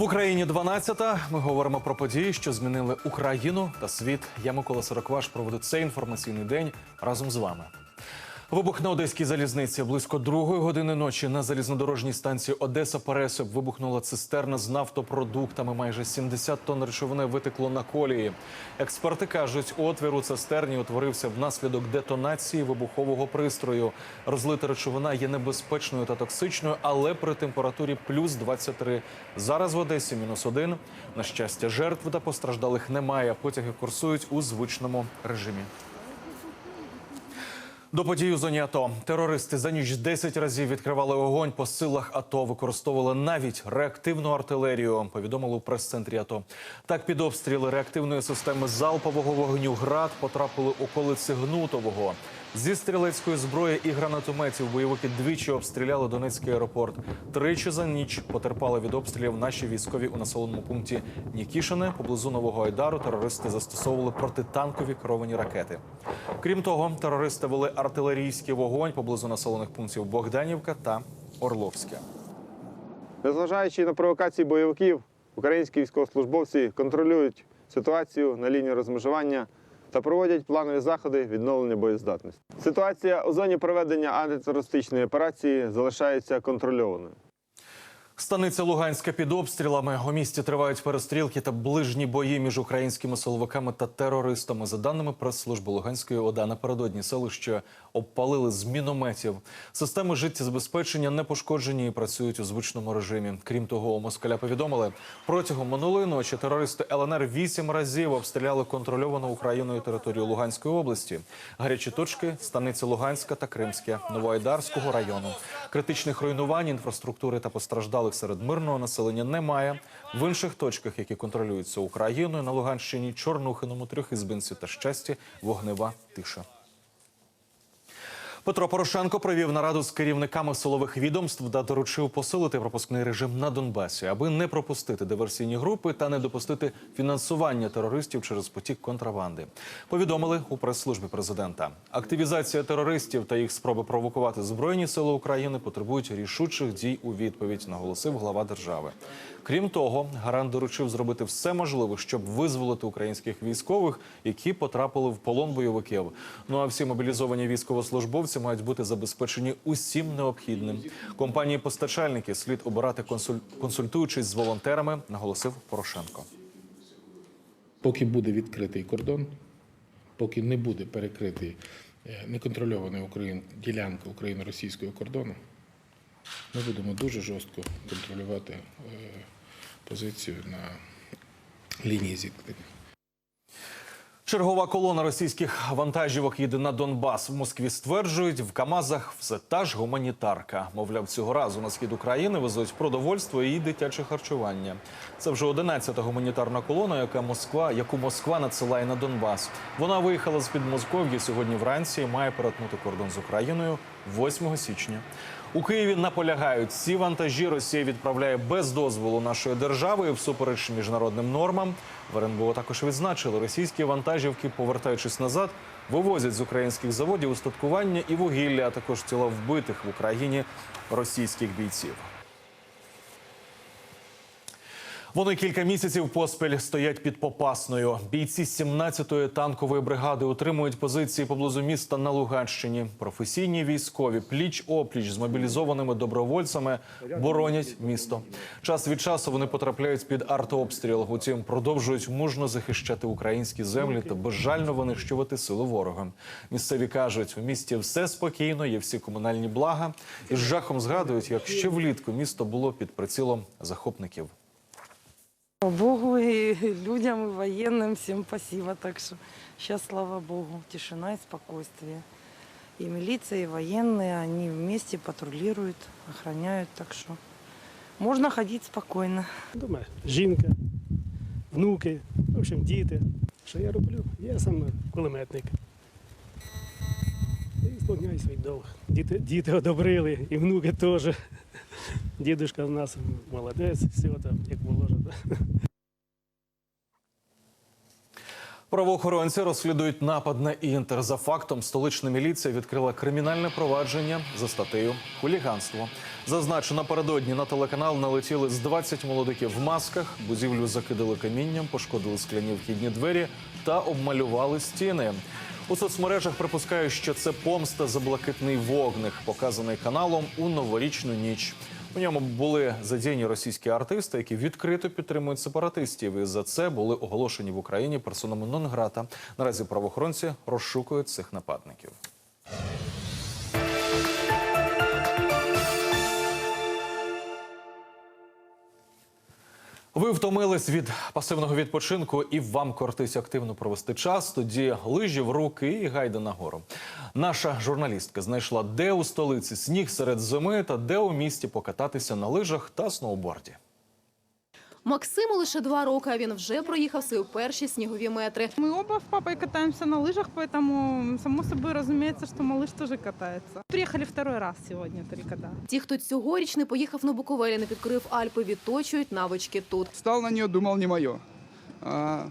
В Україні 12-та. Ми говоримо про події, що змінили Україну та світ. Я Микола Сорокваш проведу цей інформаційний день разом з вами. Вибух на одеській залізниці близько другої години ночі на залізнодорожній станції Одеса Пересип вибухнула цистерна з нафтопродуктами. Майже 70 тонн речовини витекло на колії. Експерти кажуть, отвір у цистерні утворився внаслідок детонації вибухового пристрою. Розлита речовина є небезпечною та токсичною, але при температурі плюс 23. Зараз в Одесі мінус один. На щастя, жертв та постраждалих немає. Потяги курсують у звичному режимі. До подій у зоні АТО терористи за ніч 10 разів відкривали вогонь по силах АТО, використовували навіть реактивну артилерію. Повідомили у прес-центрі АТО. Так під обстріли реактивної системи залпового вогню ГРАД потрапили околиці Гнутового. Зі стрілецької зброї і гранатометів бойовики двічі обстріляли Донецький аеропорт. Тричі за ніч потерпали від обстрілів наші військові у населеному пункті Нікішине. Поблизу Нового Айдару терористи застосовували протитанкові керовані ракети. Крім того, терористи вели артилерійський вогонь поблизу населених пунктів Богданівка та Орловське. Незважаючи на провокації бойовиків, українські військовослужбовці контролюють ситуацію на лінії розмежування та проводять планові заходи відновлення боєздатності. Ситуація у зоні проведення антитерористичної операції залишається контрольованою. Станиця Луганська під обстрілами. У місті тривають перестрілки та ближні бої між українськими силовиками та терористами. За даними прес-служби Луганської ОДА, напередодні селище обпалили з мінометів. Системи життєзабезпечення не пошкоджені і працюють у звичному режимі. Крім того, москаля повідомили, протягом минулої ночі терористи ЛНР вісім разів обстріляли контрольовану Україною територію Луганської області. Гарячі точки станиці Луганська та Кримське Новоайдарського району. Критичних руйнувань інфраструктури та постраждалих серед мирного населення немає. В інших точках, які контролюються Україною на Луганщині, Чорнухиному, Трьохізбинці та щасті, вогнева тиша. Петро Порошенко провів нараду з керівниками силових відомств та доручив посилити пропускний режим на Донбасі, аби не пропустити диверсійні групи та не допустити фінансування терористів через потік контрабанди. Повідомили у прес-службі президента. Активізація терористів та їх спроби провокувати збройні сили України потребують рішучих дій у відповідь, наголосив глава держави. Крім того, гарант доручив зробити все можливе, щоб визволити українських військових, які потрапили в полон бойовиків. Ну а всі мобілізовані військовослужбовці мають бути забезпечені усім необхідним. Компанії постачальники слід обирати консуль... консультуючись з волонтерами, наголосив Порошенко. Поки буде відкритий кордон, поки не буде перекритий е, неконтрольований Україн, ділянка україно-російського кордону, ми будемо дуже жорстко контролювати е, позицію на лінії зіткнення. Чергова колона російських вантажівок їде на Донбас. В Москві стверджують, в Камазах все та ж гуманітарка. Мовляв, цього разу на схід України везуть продовольство і дитяче харчування. Це вже 11-та гуманітарна колона, яка Москва, яку Москва надсилає на Донбас. Вона виїхала з під Москов'я сьогодні вранці. і Має перетнути кордон з Україною 8 січня. У Києві наполягають, ці вантажі Росія відправляє без дозволу нашої держави і всупереч міжнародним нормам. В РНБО також відзначили, російські вантажівки, повертаючись назад, вивозять з українських заводів устаткування і вугілля, а також тіла вбитих в Україні російських бійців. Вони кілька місяців поспіль стоять під Попасною. Бійці 17-ї танкової бригади утримують позиції поблизу міста на Луганщині. Професійні військові пліч опліч з мобілізованими добровольцями боронять місто. Час від часу вони потрапляють під артобстріл. Утім, продовжують мужно захищати українські землі та безжально винищувати сили ворога. Місцеві кажуть, у місті все спокійно, є всі комунальні блага. І з жахом згадують, як ще влітку місто було під прицілом захопників. Богу, и людям, и военным всем спасибо. Так что сейчас, слава Богу, тишина и спокойствие. И милиция, и военные, они вместе патрулируют, охраняют. Так что можно ходить спокойно. Дома жінка, внуки, в общем, діти. Що я роблю? Я сам кулеметник. І сповняю свій долг. Діти, діти одобрили, і внуки теж. Дідушка в нас молодець, все там, як положено. Правоохоронці розслідують напад на інтер. За фактом столична міліція відкрила кримінальне провадження за статтею хуліганство. Зазначено напередодні на телеканал налетіли з 20 молодиків в масках. Будівлю закидали камінням, пошкодили скляні вхідні двері та обмалювали стіни. У соцмережах припускають, що це помста за блакитний вогник, показаний каналом у новорічну ніч. У ньому були задіяні російські артисти, які відкрито підтримують сепаратистів. І за це були оголошені в Україні персонами нон-грата. Наразі правоохоронці розшукують цих нападників. Ви втомились від пасивного відпочинку і вам кортись активно провести час. Тоді лижі в руки і гайда нагору. Наша журналістка знайшла, де у столиці сніг серед зими та де у місті покататися на лижах та сноуборді. Максиму лише два роки, а він вже проїхав свої перші снігові метри. Мы оба с папой катаемся на лыжах, поэтому само собой разумеется, что малыш тоже катается. Приехали второй раз сегодня только, да. Ті, хто цьогоріч не поїхав на Буковелі, не підкорив Альпи, відточують навички тут. Стал на нее, думал, не мое. А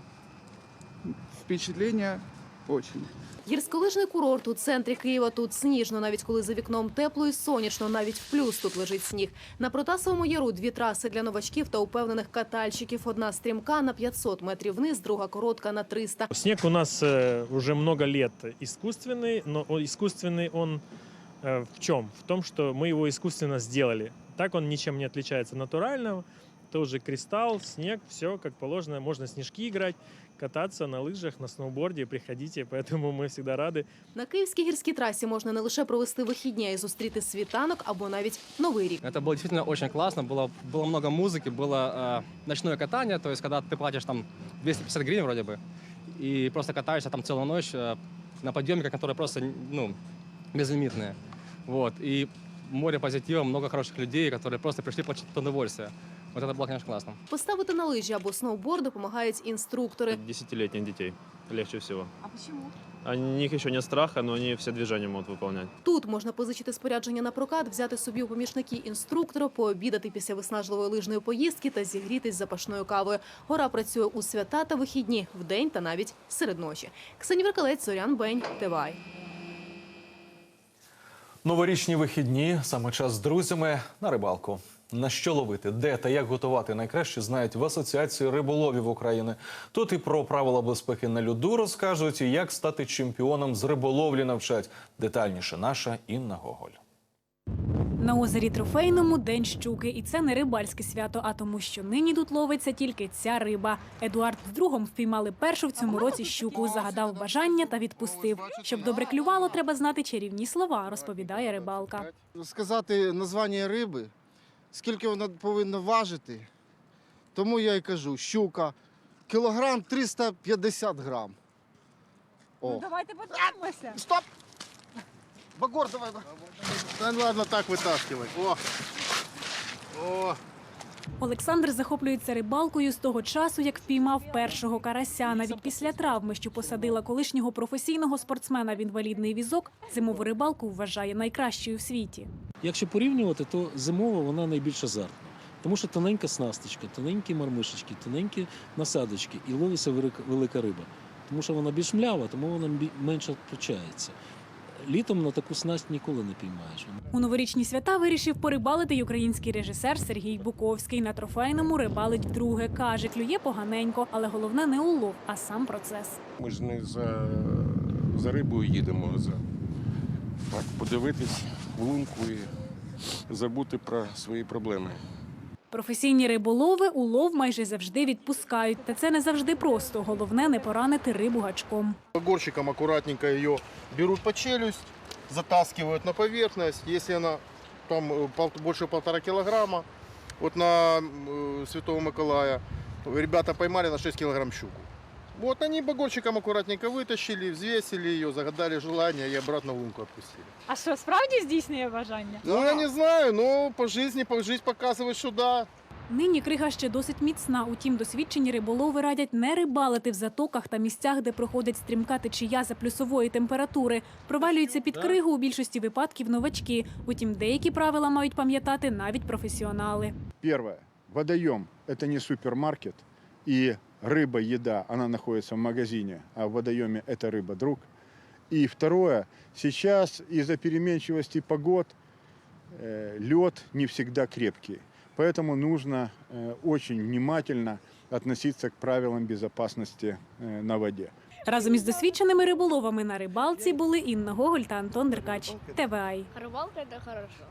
впечатление очень. Гірськолижний курорт у центрі Києва тут сніжно, навіть коли за вікном тепло і сонячно, навіть в плюс тут лежить сніг. На Протасовому яру дві траси для новачків та упевнених катальщиків. Одна стрімка на 500 метрів вниз, друга коротка на 300. Снег у нас э, уже много лет искусственный, но он- искусственный он э, в чем? В том, что мы его искусственно сделали. Так он ничем не отличается от натурального. Тоже кристалл, снег, все как положено. Можно снежки играть, кататься на лыжах, на сноуборде. Приходите, поэтому мы всегда рады. На київській гірській трасі можна не лише провести вихідні, а й зустріти світанок або навіть новий рік. Это было действительно очень классно. Было, было много музыки, было э, ночное катание, то есть когда ты платишь там 250 гривен вроде бы, и просто катаешься там целую ночь э, на подъемниках, которые просто ну, безлимитные. Вот. И море позитива, много хороших людей, которые просто пришли получить удовольствие. Вот это было, конечно, классно. Поставити на лижі або сноуборд допомагають інструктори. Десятилетних детей легче всего. А чому? У них еще нет страха, но они все движения могут выполнять. Тут можна позичити спорядження на прокат, взяти собі у помічники інструктора, пообідати після виснажливої лижної поїздки та зігрітись запашною кавою. Гора працює у свята та вихідні, вдень та навіть серед ночі. Ксенія Веркалець, Зорян Бень, Тивай. Новорічні вихідні саме час з друзями на рибалку. На що ловити, де та як готувати найкраще знають в Асоціації риболовів України. Тут і про правила безпеки на льоду розкажуть, і як стати чемпіоном з риболовлі навчать. Детальніше наша Інна Гоголь. На озері Трофейному день щуки, і це не рибальське свято, а тому, що нині тут ловиться тільки ця риба. Едуард з другом впіймали першу в цьому році щуку, загадав бажання та відпустив. Щоб добре клювало, треба знати чарівні слова, розповідає рибалка. сказати названня риби, скільки вона повинна важити. Тому я й кажу, щука, кілограм 350 грам. О. давайте подивимося. Стоп! Багор, давай. Да, ну ладно, так витаскивай. О. О. Олександр захоплюється рибалкою з того часу, як впіймав першого карася. Навіть після травми, що посадила колишнього професійного спортсмена в інвалідний візок, зимову рибалку вважає найкращою в світі. Якщо порівнювати, то зимова вона найбільш азартна. Тому що тоненька снасточка, тоненькі мармишечки, тоненькі насадочки і ловиться велика- риба. Тому що вона більш млява, тому вона менше відпочається. Літом на таку снасть ніколи не піймаєш. У новорічні свята вирішив порибалити й український режисер Сергій Буковський. На трофейному рибалить вдруге. Каже, клює поганенько, але головне не улов, а сам процес. Ми ж не за, за рибою їдемо, а за так, подивитись в лунку і забути про свої проблеми. Професійні риболови улов майже завжди відпускають. Та це не завжди просто. Головне не поранити рибу гачком. Горщиком аккуратненько її беруть по челюсть, затаскивають на поверхність. Якщо вона там більше півтора кілограма, от на э, Святого Миколая ребята поймали на 6 кілограм щуку. Вот они багорчиком аккуратненько вытащили, взвесили ее, загадали желание и обратно в лунку отпустили. А що, справді здійснює бажання? Ну, я не знаю, но по жизни, по жизнь показывает, что да. Нині крига ще досить міцна. Утім, досвідчені риболови радять не рибалити в затоках та місцях, де проходить стрімка течія за плюсової температури. Провалюються під кригу у більшості випадків новачки. Утім, деякі правила мають пам'ятати навіть професіонали. Первое. Водоем – это не супермаркет, и рыба, еда, она находится в магазине, а в водоеме эта рыба друг. И второе, сейчас из-за переменчивости погод лед не всегда крепкий. Поэтому нужно э, очень внимательно относиться к правилам безопасности э, на воде. Разом із досвідченими риболовами на рибалці були Інна Гоголь та Антон Деркач. ТВАЙ. Рыбалка это хорошо.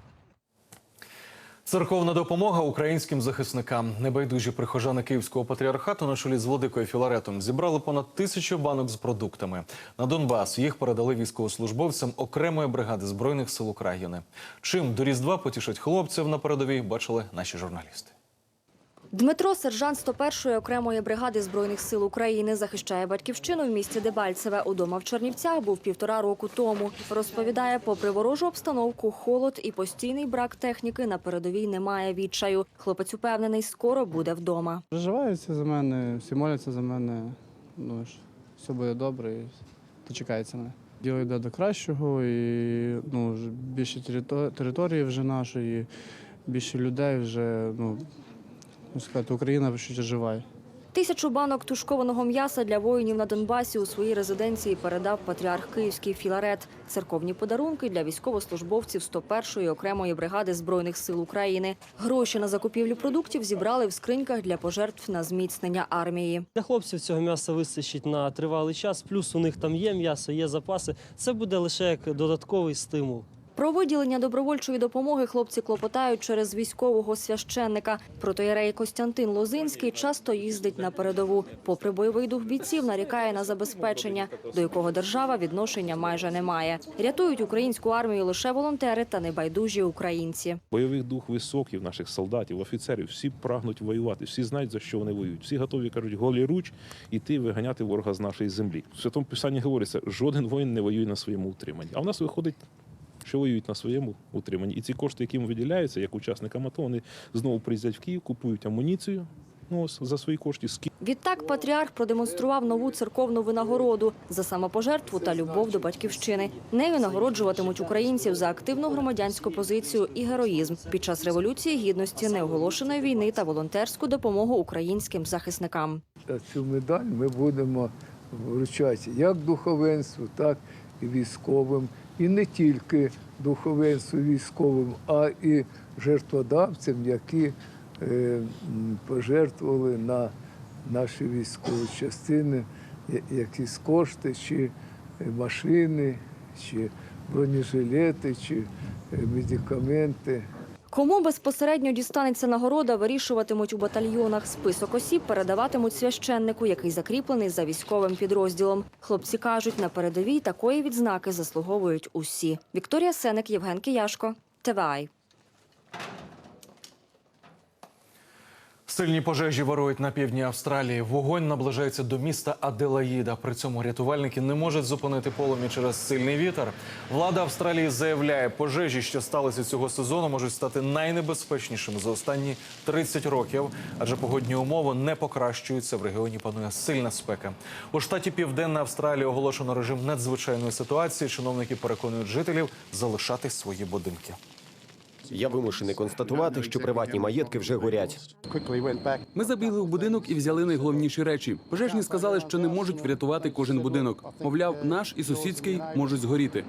Церковна допомога українським захисникам. Небайдужі прихожани Київського патріархату на чолі з владикою Філаретом зібрали понад тисячу банок з продуктами. На Донбас їх передали військовослужбовцям окремої бригади збройних сил України. Чим до Різдва потішать хлопців на передовій, бачили наші журналісти. Дмитро, сержант 101-ї окремої бригади збройних сил України, захищає батьківщину в місті Дебальцеве. Удома в Чернівцях був півтора року тому. Розповідає, попри ворожу обстановку, холод і постійний брак техніки на передовій немає відчаю. Хлопець упевнений, скоро буде вдома. Переживаються за мене, всі моляться за мене. Ну, все буде добре і дочекається мене. Діло йде до кращого, і ну, більше території вже нашої, більше людей вже, ну, сказати, Україна ще живає. Тисячу банок тушкованого м'яса для воїнів на Донбасі у своїй резиденції передав патріарх Київський Філарет. Церковні подарунки для військовослужбовців 101-ї окремої бригади збройних сил України. Гроші на закупівлю продуктів зібрали в скриньках для пожертв на зміцнення армії. Для хлопців цього м'яса вистачить на тривалий час, плюс у них там є м'ясо, є запаси. Це буде лише як додатковий стимул. Про виділення добровольчої допомоги хлопці клопотають через військового священника. Протоєрей Костянтин Лозинський часто їздить на передову. Попри бойовий дух бійців, нарікає на забезпечення, до якого держава відношення майже не має. Рятують українську армію лише волонтери та небайдужі українці. Бойовий дух високий в наших солдатів, офіцерів. Всі прагнуть воювати, всі знають, за що вони воюють. Всі готові, кажуть, голі руч іти виганяти ворога з нашої землі. В святому писанні говориться, жоден воїн не воює на своєму утриманні. А в нас виходить, що воюють на своєму утриманні. І ці кошти, які їм виділяються, як учасникам АТО, вони знову приїздять в Київ, купують амуніцію ну, за свої кошти. Ски- Відтак патріарх продемонстрував нову церковну винагороду за самопожертву та любов до батьківщини. Нею нагороджуватимуть українців за активну громадянську позицію і героїзм під час революції гідності, неоголошеної війни та волонтерську допомогу українським захисникам. Цю медаль ми будемо вручати як духовенству, так військовим, і не тільки духовенству військовим, а і жертводавцям, які е, пожертвували на наші військові частини якісь кошти, чи е, машини, чи бронежилети, чи е, медикаменти. Кому безпосередньо дістанеться нагорода, вирішуватимуть у батальйонах. Список осіб передаватимуть священнику, який закріплений за військовим підрозділом. Хлопці кажуть, на передовій такої відзнаки заслуговують усі. Вікторія Сеник, Євген Кияшко, ТВАЙ. Сильні пожежі вирують на півдні Австралії. Вогонь наближається до міста Аделаїда. При цьому рятувальники не можуть зупинити полум'я через сильний вітер. Влада Австралії заявляє, пожежі, що сталися цього сезону, можуть стати найнебезпечнішими за останні 30 років, адже погодні умови не покращуються. В регіоні панує сильна спека. У штаті Південна Австралія оголошено режим надзвичайної ситуації. Чиновники переконують жителів залишати свої будинки. Я вимушений констатувати, що приватні маєтки вже горять. Ми забігли в будинок і взяли найголовніші речі. Пожежні сказали, що не можуть врятувати кожен будинок. Мовляв, наш і сусідський можуть згоріти.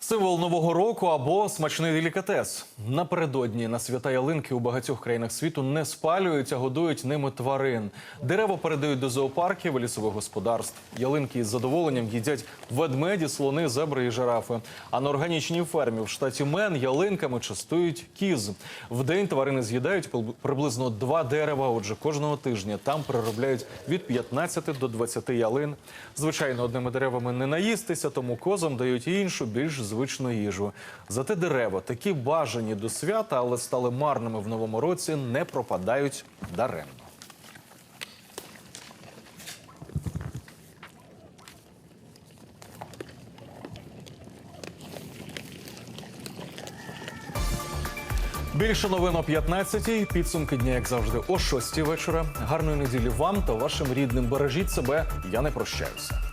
Символ нового року або смачний делікатес. Напередодні на свята ялинки у багатьох країнах світу не спалюють, а годують ними тварин. Дерева передають до зоопарків лісових господарств. Ялинки із задоволенням їдять ведмеді, слони, зебри і жирафи. А на органічній фермі в штаті Мен ялинками частують кіз. В день тварини з'їдають приб- приблизно два дерева. Отже, кожного тижня там переробляють від 15 до 20 ялин. Звичайно, одними деревами не наїстися, тому козам дають іншу, більш звичну їжу. Зате дерева, такі бажані до свята, але стали марними в новому році, не пропадають даремно. Більше новин о 15-й. Підсумки дня, як завжди, о 6-й вечора. Гарної неділі вам та вашим рідним. Бережіть себе. Я не прощаюся.